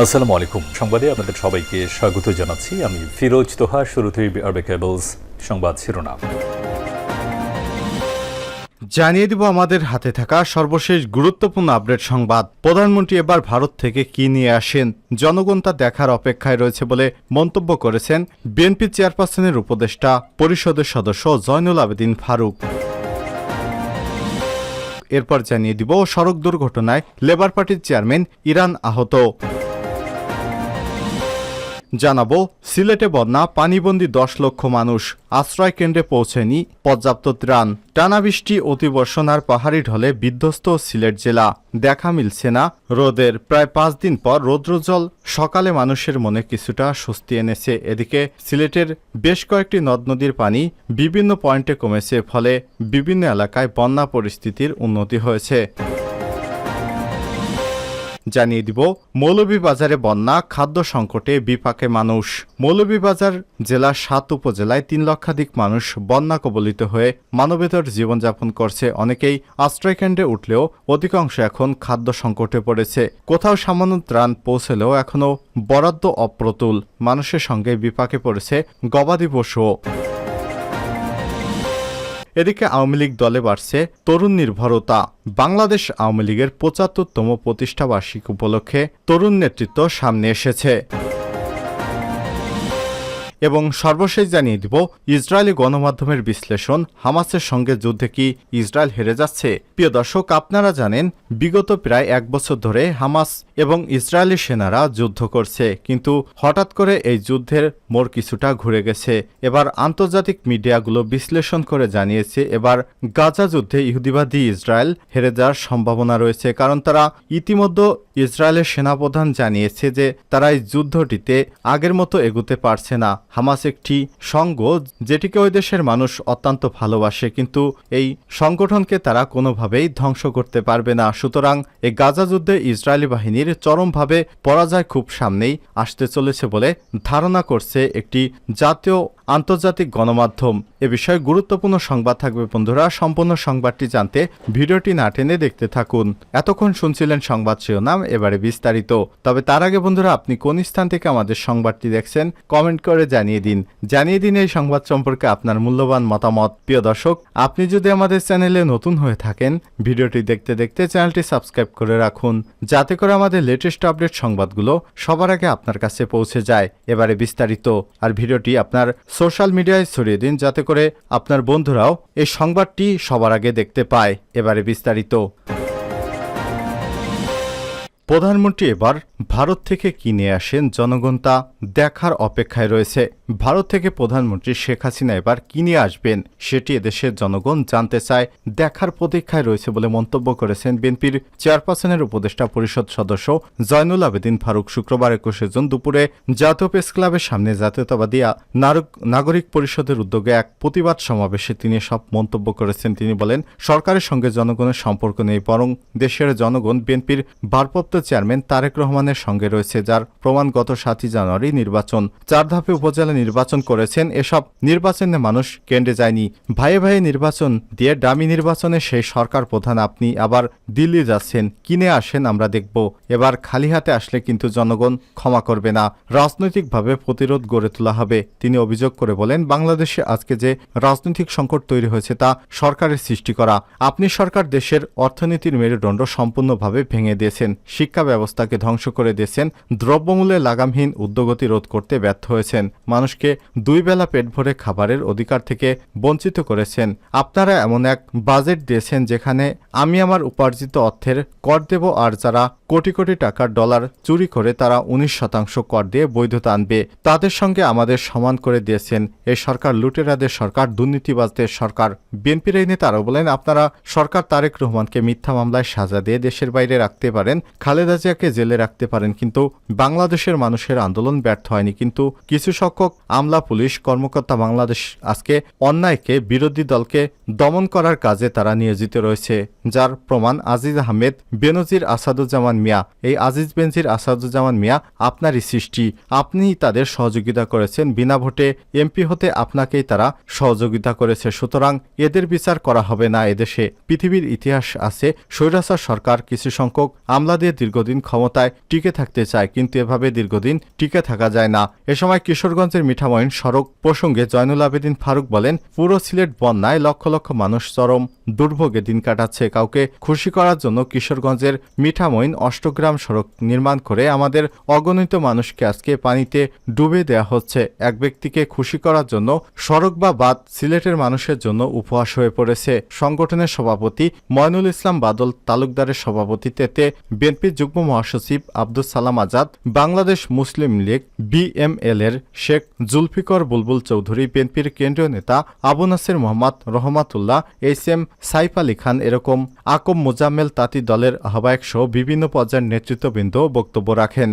আসসালামু আলাইকুম। সংবাদে আপনাদের সবাইকে স্বাগত জানাচ্ছি। আমি ফিরোজ তোহা, শুরুতেই আরবে কেবলস সংবাদ শিরোনাম। জানিয়ে দিব আমাদের হাতে থাকা সর্বশেষ গুরুত্বপূর্ণ আপডেট সংবাদ। প্রধানমন্ত্রী এবার ভারত থেকে কি নিয়ে আসেন? জনগণ তা দেখার অপেক্ষায় রয়েছে বলে মন্তব্য করেছেন বিএনপি চেয়ারপারসনের উপদেষ্টা পরিষদের সদস্য জয়নুল আবেদিন ফারুক। এরপর জানিয়ে দিব সড়ক দুর্ঘটনায় লেবার পার্টির চেয়ারম্যান ইরান আহত। জানাব, সিলেটে বন্যা, পানিবন্দী দশ লক্ষ মানুষ, আশ্রয় কেন্দ্রে পৌঁছেনি পর্যাপ্ত ত্রাণ। টানা বৃষ্টি অতিবর্ষণ আর পাহাড়ি ঢলে বিধ্বস্ত সিলেট জেলা। দেখা মিলছে না রোদের। প্রায় পাঁচ দিন পর রৌদ্রজল সকালে মানুষের মনে কিছুটা স্বস্তি এনেছে। এদিকে সিলেটের বেশ কয়েকটি নদ নদীর পানি বিভিন্ন পয়েন্টে কমেছে, ফলে বিভিন্ন এলাকায় বন্যা পরিস্থিতির উন্নতি হয়েছে। জানিয়ে দিব, মৌলভীবাজারে বন্যা, খাদ্য সংকটে বিপাকে মানুষ। মৌলভীবাজার জেলার সাত উপজেলায় তিন লক্ষাধিক মানুষ বন্যা কবলিত হয়ে মানবেতর জীবনযাপন করছে অনেকেই। আশ্রয়কেন্দ্রে উঠলেও অধিকাংশ এখন খাদ্য সংকটে পড়েছে। কোথাও সামান্য ত্রাণ পৌঁছলেও এখনও বরাদ্দ অপ্রতুল। মানুষের সঙ্গে বিপাকে পড়েছে গবাদি পশুও। এদিকে আওয়ামী লীগ দলে বাড়ছে তরুণ নির্ভরতা। বাংলাদেশ আওয়ামী লীগের পঁচাত্তরতম প্রতিষ্ঠাবার্ষিকী উপলক্ষে তরুণ নেতৃত্ব সামনে এসেছে। এবং সর্বশেষ জানিয়ে দিব, ইসরায়েলি গণমাধ্যমের বিশ্লেষণ হামাসের সঙ্গে যুদ্ধে কি ইসরায়েল হেরে যাচ্ছে। প্রিয় দর্শক, আপনারা জানেন, বিগত প্রায় এক বছর ধরে হামাস এবং ইসরায়েলি সেনারা যুদ্ধ করছে। কিন্তু হঠাৎ করে এই যুদ্ধের মোড় কিছুটা ঘুরে গেছে। এবার আন্তর্জাতিক মিডিয়াগুলো বিশ্লেষণ করে জানিয়েছে, এবার গাজা যুদ্ধে ইহুদিবাদী ইসরায়েল হেরে যাওয়ার সম্ভাবনা রয়েছে। কারণ তারা ইতিমধ্যে ইসরায়েলের সেনাপ্রধান জানিয়েছে যে তারা এই যুদ্ধটিতে আগের মতো এগুতে পারছে না। হামাস একটি সংঘ যেটিকে ওই দেশের মানুষ অত্যন্ত ভালোবাসে, কিন্তু এই সংগঠনকে তারা কোনোভাবেই ধ্বংস করতে পারবে না। সুতরাং এই গাজা যুদ্ধে ইসরায়েলি বাহিনীর চরমভাবে পরাজয় খুব সামনেই আসতে চলেছে বলে ধারণা করছে একটি জাতীয় আন্তর্জাতিক গণমাধ্যম। এ বিষয়ে গুরুত্বপূর্ণ সংবাদ থাকবে বন্ধুরা। সম্পূর্ণ সংবাদটি জানতে ভিডিওটি না টেনে দেখতে থাকুন। এতক্ষণ শুনছিলেন সংবাদ শিরোনাম, এবারে বিস্তারিত। তবে তার আগে বন্ধুরা, আপনি কোন স্থান থেকে আমাদের সংবাদটি দেখছেন, কমেন্ট করে জানিয়ে দিন। জানিয়ে দিন এই সংবাদ সম্পর্কে আপনার মূল্যবান মতামত। প্রিয় দর্শক, আপনি যদি আমাদের চ্যানেলে নতুন হয়ে থাকেন, ভিডিওটি দেখতে দেখতে চ্যানেলটি সাবস্ক্রাইব করে রাখুন, যাতে করে আমাদের লেটেস্ট আপডেট সংবাদগুলো সবার আগে আপনার কাছে পৌঁছে যায়। এবারে বিস্তারিত। আর ভিডিওটি আপনার সোশ্যাল মিডিয়ায় ছড়িয়ে দিন যাতে করে আপনার বন্ধুরাও এই সংবাদটি সবার আগে দেখতে পায়। এবারে বিস্তারিত। প্রধানমন্ত্রী এবার ভারত থেকে কিনে আসেন জনগণ তা দেখার অপেক্ষায় রয়েছে। ভারত থেকে প্রধানমন্ত্রী শেখ হাসিনা এবার কিনে আসবেন সেটি এদেশের জনগণ জানতে চায়, দেখার প্রতীক্ষায় রয়েছে বলে মন্তব্য করেছেন বিএনপির চেয়ারপারসনের উপদেষ্টা পরিষদ সদস্য জয়নুল আবেদিন ফারুক শুক্রবার একুশে জুন দুপুরে জাতীয় প্রেস ক্লাবের সামনে জাতীয়তাবাদী নাগরিক পরিষদের উদ্যোগে এক প্রতিবাদ সমাবেশে তিনি সব মন্তব্য করেছেন। তিনি বলেন, সরকারের সঙ্গে জনগণের সম্পর্ক নেই, বরং দেশের জনগণ বিএনপির ভারপ্রাপ্ত চেয়ারম্যান তারেক রহমানের সঙ্গে রয়েছে, যার প্রমাণ গত সাতই জানুয়ারি নির্বাচন। চার ধাপে উপজেলা নির্বাচন করেছেন, এসব নির্বাচনে মানুষ কেন্দ্রে যায়নি। ভাইয়ে ভাইয়ে নির্বাচন দিয়ে ডামি নির্বাচনে সেই সরকার প্রধান, আপনি আবার দিল্লি যাচ্ছেন, কিনে আসেন, আমরা দেখব। এবার খালি হাতে আসলে কিন্তু জনগণ ক্ষমা করবে না। রাজনৈতিকভাবে প্রতিরোধ গড়ে তোলা হবে, তিনি অভিযোগ করে বলেন, বাংলাদেশে আজকে যে রাজনৈতিক সংকট তৈরি হয়েছে, তা সরকারের সৃষ্টি করা। আপনি সরকার দেশের অর্থনীতির মেরুদণ্ড সম্পূর্ণভাবে ভেঙে দিয়েছেন শিক্ষা ব্যবস্থাকে ধ্বংস করে দিয়েছেন, দ্রব্যমূল্যে লাগামহীন উদ্যোগতি রোধ করতে ব্যর্থ হয়েছেন। মানুষকে দুই বেলা পেট ভরে খাবারের অধিকার থেকে বঞ্চিত করেছেন। আপনারা এমন এক বাজেট দিয়েছেন যেখানে আমি আমার উপার্জিত অর্থের কর দেব আর যারা কোটি কোটি টাকার ডলার চুরি করে তারা উনিশ শতাংশ কর দিয়ে বৈধতা আনবে। তাদের সঙ্গে আমাদের সমান করে দিয়েছেন এই সরকার লুটেরাদের সরকার, দুর্নীতিবাজদের সরকার। বিএনপির এই নেতা আরও বলেন, আপনারা সরকার তারেক রহমানকে মিথ্যা মামলায় সাজা দিয়ে দেশের বাইরে রাখতে পারেন খালেদা জিয়াকে জেলে রাখতে পারেন, কিন্তু বাংলাদেশের মানুষের আন্দোলন ব্যর্থ হয়নি। কিন্তু কিছু সংখ্যক আমলা, পুলিশ কর্মকর্তা বাংলাদেশ আজকে অন্যায়কে, বিরোধী দলকে দমন করার কাজে তারা নিয়োজিত রয়েছে, যার প্রমাণ আজিজ আহমেদ, বেনজির আসাদুজ্জামান মিয়া। এই আজিজ বেনজির আসাদুজ্জামান মিয়া আপনারই সৃষ্টি। আপনি তাদের সহযোগিতা করেছেন, বিনা ভোটে এমপি হতে আপনাকেই তারা সহযোগিতা করেছে। সুতরাং এদের বিচার করা হবে না এদেশে। পৃথিবীর ইতিহাস আছে, স্বৈরাচার সরকার, কিছু সংখ্যক আমলাদের দীর্ঘদিন ক্ষমতায় টিকে থাকতে চায়, কিন্তু এভাবে দীর্ঘদিন টিকে থাকা যায় না। এ সময় কিশোরগঞ্জের মিঠামইন সড়ক প্রসঙ্গে জয়নুল আবেদিন ফারুক বলেন, পুরো সিলেট বন্যায় লক্ষ লক্ষ মানুষ চরম দুর্ভোগে দিন কাটাচ্ছে। কাউকে খুশি করার জন্য কিশোরগঞ্জের মিঠামইন অষ্টগ্রাম সড়ক নির্মাণ করে আমাদের অগণিত মানুষকে আজকে পানিতে ডুবে দেয়া হচ্ছে। এক ব্যক্তিকে খুশি করার জন্য সড়ক বা বাদ সিলেটের মানুষের জন্য উপহাস হয়ে পড়েছে। সংগঠনের সভাপতি ময়নুল ইসলাম বাদল তালুকদারের সভাপতিত্বে বিএনপি যুগ্ম মহাসচিব আব্দুল সালাম আজাদ, বাংলাদেশ মুসলিম লীগ বিএমএল এর শেখ জুলফিকর বুলবুল চৌধুরী, বিএনপির কেন্দ্রীয় নেতা আবু নাসির মোহাম্মদ রহমাতুল্লাহ, এইচ এম সাইফ আলী খান এরকম আকম মোজাম্মেল তাঁতি দলের আহ্বায়ক সহ বিভিন্ন পর্যায়ের নেতৃত্ববৃন্দ বক্তব্য রাখেন।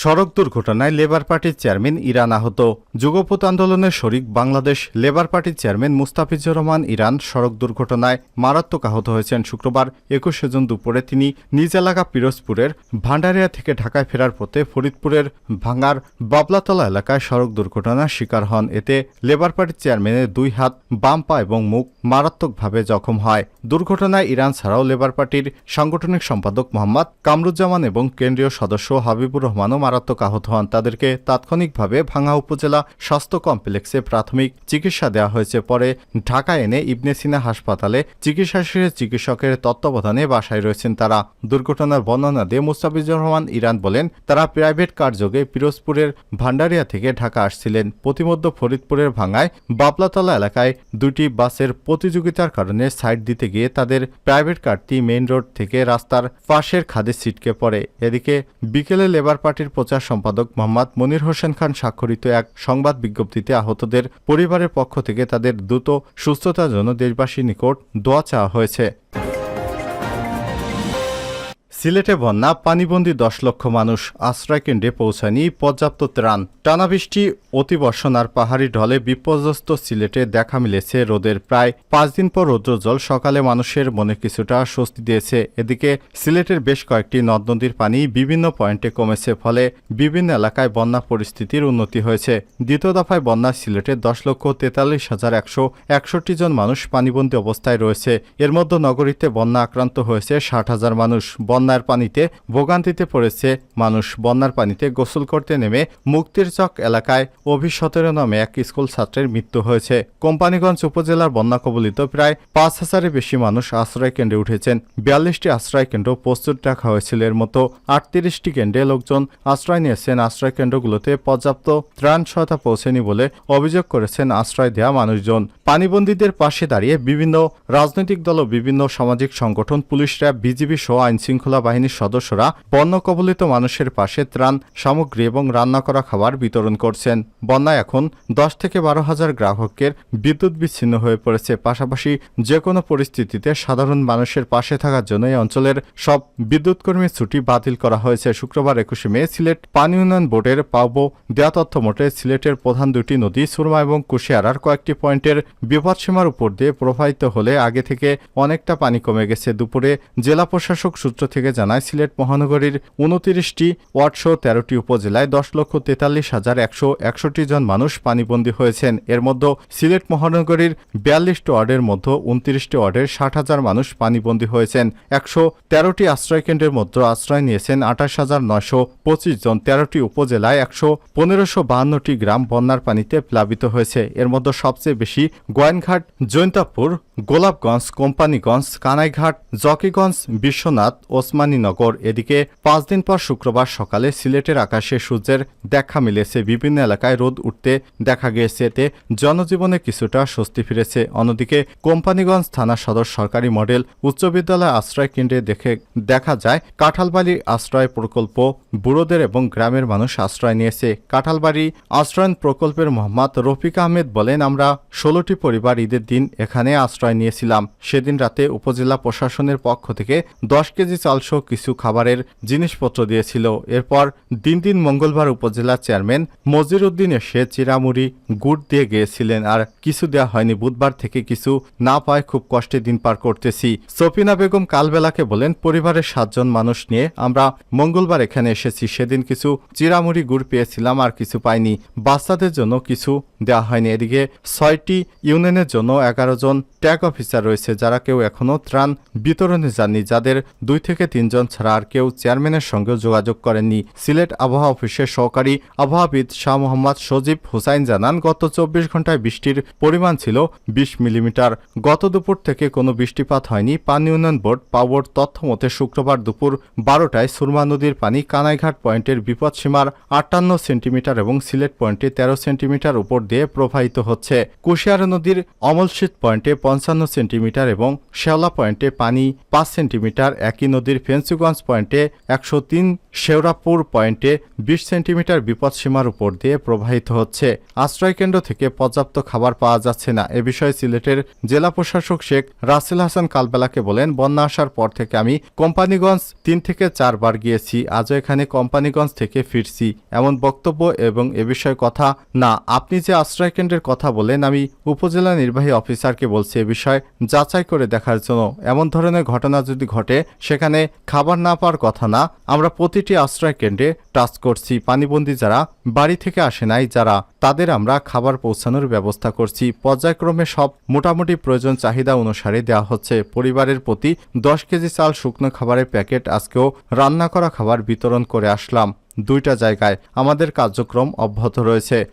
সড়ক দুর্ঘটনায় লেবার পার্টির চেয়ারম্যান ইরান আহত। যুগপথ আন্দোলনের শরিক বাংলাদেশ লেবার পার্টির চেয়ারম্যান মুস্তাফিজুর রহমান ইরান সড়ক দুর্ঘটনায় মারাত্মক আহত হয়েছেন শুক্রবার একুশে জুন দুপুরে। তিনি নিজ এলাকা পিরোজপুরের ভান্ডারিয়া থেকে ঢাকায় ফেরার পথে ফরিদপুরের ভাঙার বাবলাতলা এলাকায় সড়ক দুর্ঘটনার শিকার হন। এতে লেবার পার্টির চেয়ারম্যানের দুই হাত, বাম পা এবং মুখ মারাত্মকভাবে জখম হয়। দুর্ঘটনায় ইরান ছাড়াও লেবার পার্টির সাংগঠনিক সম্পাদক মোহাম্মদ কামরুজ্জামান এবং কেন্দ্রীয় সদস্য হাবিবুর রহমানও মারাত্মক আহত হন। তাদেরকে তাৎক্ষণিকভাবে ভাঙ্গা উপজেলা স্বাস্থ্য কমপ্লেক্সে প্রাথমিক চিকিৎসা দেওয়া হয়েছে। পরে ঢাকা এনে ইবনে সিনা হাসপাতালে চিকিৎসা শেষে চিকিৎসকের তত্ত্বাবধানে বাসায় রয়েছেন তারা। দুর্ঘটনার বর্ণনা দিয়ে মুস্তাফিজুর রহমান ইরান বলেন, তারা প্রাইভেট কারযোগে পিরোজপুরের ভান্ডারিয়া থেকে ঢাকা আসছিলেন। প্রতিমধ্যে ফরিদপুরের ভাঙ্গায় বাবলাতলা এলাকায় দুটি বাসের প্রতিযোগিতার কারণে সাইড দিতে গিয়ে তাদের প্রাইভেট কারটি মেইন রোড থেকে রাস্তার পাশের খাদে ছিটকে পড়ে। এদিকে বিকেলে লেবার পার্টির প্রচার সম্পাদক মোহাম্মদ মনির হোসেন খান স্বাক্ষরিত এক সংবাদ বিজ্ঞপ্তিতে আহতদের পরিবারের পক্ষ থেকে তাদের দ্রুত সুস্থতার জন্য দেশবাসীর নিকট দোয়া চাওয়া হয়েছে। সিলেটে বন্যা, পানিবন্দী দশ লক্ষ মানুষ আশ্রয়কেন্দ্রে পৌঁছায়নি পর্যাপ্ত ত্রাণ। টানা বৃষ্টি অতিবর্ষণ আর পাহাড়ি ঢলে বিপর্যস্ত সিলেটে দেখা মিলেছে রোদের প্রায় পাঁচ দিন পর রৌদ্রজল সকালে মানুষের মনে কিছুটা স্বস্তি দিয়েছে। এদিকে সিলেটের বেশ কয়েকটি নদ নদীর পানি বিভিন্ন পয়েন্টে কমেছে, ফলে বিভিন্ন এলাকায় বন্যা পরিস্থিতির উন্নতি হয়েছে। দ্বিতীয় দফায় বন্যা সিলেটে দশ লক্ষ তেতাল্লিশ হাজার একশো একষট্টি জন মানুষ পানিবন্দী অবস্থায় রয়েছে। এর মধ্যে নগরীতে বন্যা আক্রান্ত হয়েছে ষাট হাজার মানুষ। বন্যার পানিতে ভোগান্তিতে পড়েছে মানুষ। বন্যার পানিতে গোসল করতে নেমে মুক্তির চক এলাকায় অভিসতেরো নামে এক স্কুল ছাত্রের মৃত্যু হয়েছে। কোম্পানিগঞ্জ উপজেলার বন্যা কবলিত প্রায় পাঁচ হাজারের বেশি মানুষ আশ্রয় কেন্দ্রে উঠেছেন। বিয়াল্লিশটি আশ্রয় কেন্দ্র প্রস্তুত রাখা হয়েছিল। এর মতো আটত্রিশটি কেন্দ্রে লোকজন আশ্রয় নিয়েছেন। আশ্রয় কেন্দ্রগুলোতে পর্যাপ্ত ত্রাণ সহায়তা পৌঁছেনি বলে অভিযোগ করেছেন আশ্রয় দেওয়া মানুষজন। পানিবন্দীদের পাশে দাঁড়িয়ে বিভিন্ন রাজনৈতিক দল ও বিভিন্ন সামাজিক সংগঠন পুলিশ র্যাব বিজিবি সহ আইন শৃঙ্খলা বাহিনীর সদস্যরা বন্যা কবলিত মানুষের পাশে ত্রাণ সামগ্রী এবং রান্না করা খাবার বিতরণ করছেন। বন্যায় এখন দশ থেকে বারো হাজার গ্রাহকের বিদ্যুৎ বিচ্ছিন্ন হয়ে পড়েছে। পাশাপাশি যে কোনো পরিস্থিতিতে সাধারণ মানুষের পাশে থাকার জন্য এই অঞ্চলের সব বিদ্যুৎ কর্মীর ছুটি বাতিল করা হয়েছে। শুক্রবার একুশে মে সিলেট পানি উন্নয়ন বোর্ডের পাবো দেয়া তথ্য মোটে সিলেটের প্রধান দুটি নদী সুরমা এবং কুশিয়ারার কয়েকটি পয়েন্টের বিপদসীমার উপর দিয়ে প্রবাহিত হলে আগে থেকে অনেকটা পানি কমে গেছে। দুপুরে জেলা প্রশাসক সূত্র থেকে জানায়, সিলেট মহানগরীর উনতিরিশটি ওয়ার্ডসহ তেরোটি উপজেলায় দশ লক্ষ তেতাল্লিশ হাজার একশো একষট্টি জন মানুষ পানিবন্দী হয়েছেন। এর মধ্যে সিলেট মহানগরীর বিয়াল্লিশটি ওয়ার্ডের মধ্যে উনত্রিশটি ওয়ার্ডের ষাট হাজার মানুষ পানিবন্দী হয়েছেন। একশো তেরোটি আশ্রয়কেন্দ্রের মধ্যে আশ্রয় নিয়েছেন আঠাশ হাজার নয়শো পঁচিশ জন। তেরোটি উপজেলায় একশো পনেরোশো বাহান্নটি গ্রাম বন্যার পানিতে প্লাবিত হয়েছে। এর মধ্যে সবচেয়ে বেশি গোয়াইনঘাট, জৈন্তাপুর গোলাপগঞ্জ, কোম্পানিগঞ্জ, কানাইঘাট, জকিগঞ্জ, বিশ্বনাথ, ওসমানীনগর এদিকে পাঁচ দিন পর শুক্রবার সকালে সিলেটের আকাশে সূর্যের দেখা মিলেছে। বিভিন্ন এলাকায় রোদ উঠতে দেখা গিয়েছে। এতে জনজীবনে কিছুটা স্বস্তি ফিরেছে। অন্যদিকে কোম্পানিগঞ্জ থানা সদর সরকারি মডেল উচ্চ বিদ্যালয় আশ্রয় কেন্দ্রে দেখে দেখা যায়, কাঁঠালবাড়ি আশ্রয় প্রকল্প বুড়োদের এবং গ্রামের মানুষ আশ্রয় নিয়েছে। কাঁঠালবাড়ি আশ্রয়ন প্রকল্পের মোহাম্মদ রফিক আহমেদ বলেন, আমরা ষোলোটি পরিবার ঈদের দিন এখানে আশ্রয় নিয়েছিলাম। সেদিন রাতে উপজেলা প্রশাসনের পক্ষ থেকে দশ কেজি চালসহ কিছু খাবারের জিনিসপত্র দিয়েছিল। এরপর দিন দিন মঙ্গলবার উপজেলা চেয়ারম্যান মজির উদ্দিন এসে চিরামুড়ি গুড় দিয়ে গিয়েছিলেন আর কিছু দেওয়া হয়নি। বুধবার থেকে কিছু না পায় খুব কষ্টে দিন পার করতেছি। সফিনা বেগম কালবেলাকে বলেন, পরিবারের সাতজন মানুষ নিয়ে আমরা মঙ্গলবার এখানে এসেছি। সেদিন কিছু চিরামুড়ি গুড় পেয়েছিলাম আর কিছু পাইনি। বাচ্চাদের জন্য কিছু দেওয়া হয়নি। এদিকে ছয়টি ইউনিয়নের জন্য এগারো জন ট্যাগ ফ্ল্যাগ অফিসার রয়েছে যারা কেউ এখনও ত্রাণ বিতরণে যাননি, যাদের দুই থেকে তিনজন ছাড়া আর কেউ চেয়ারম্যানের সঙ্গে যোগাযোগ করেননি। সিলেট আবহাওয়া অফিসের সহকারী আবহাওয়াবিদ শাহ মোহাম্মদ সজীব হুসাইন জানান, গত চব্বিশ ঘন্টায় বৃষ্টির পরিমাণ ছিল বিশ মিলিমিটার। গত দুপুর থেকে কোনো বৃষ্টিপাত হয়নি। পানি উন্নয়ন বোর্ড পাওয়ার তথ্য মতে, শুক্রবার দুপুর বারোটায় সুরমা নদীর পানি কানাইঘাট পয়েন্টের বিপদসীমার আটান্ন সেন্টিমিটার এবং সিলেট পয়েন্টে তেরো সেন্টিমিটার উপর দিয়ে প্রবাহিত হচ্ছে। কুশিয়ারা নদীর অমলশীত পয়েন্টে পঞ্চান্ন সেন্টিমিটার এবং শেওলা পয়েন্টে পানি পাঁচ সেন্টিমিটার। একই নদীর ফেন্সিগঞ্জ পয়েন্টে একশো তিন শেওরাপুর পয়েন্টে বিশ সেন্টিমিটার বিপদসীমার উপর দিয়ে প্রবাহিত হচ্ছে। আশ্রয়কেন্দ্র থেকে পর্যাপ্ত খাবার পাওয়া যাচ্ছে না। এ বিষয়ে সিলেটের জেলা প্রশাসক শেখ রাসেল হাসান কালবেলাকে বলেন, বন্যা আসার পর থেকে আমি কোম্পানিগঞ্জ তিন থেকে চারবার গিয়েছি, আজও এখানে কোম্পানিগঞ্জ থেকে ফিরছি। এমন বক্তব্য এবং এ বিষয়ে কথা না। আপনি যে আশ্রয়কেন্দ্রের কথা বলেন আমি উপজেলা নির্বাহী অফিসারকে বলছি এ বিষয়ে যাচাই করে দেখার জন্য। এমন ধরনের ঘটনা যদি ঘটে, সেখানে খাবার না পাওয়ার কথা না। আমরা প্রতিটি আশ্রয় কেন্দ্রে টাচ করছি পানিবন্দী যারা বাড়ি থেকে আসে নাই, যারা তাদের আমরা খাবার পৌঁছানোর ব্যবস্থা করছি। পর্যায়ক্রমে সব মোটামুটি প্রয়োজন চাহিদা অনুসারে দেওয়া হচ্ছে। পরিবারের প্রতি দশ কেজি চাল শুকনো খাবারের প্যাকেট আজকেও রান্না করা খাবার বিতরণ করে আসলাম। দুইটা জায়গায় আমাদের কার্যক্রম অব্যাহত রয়েছে।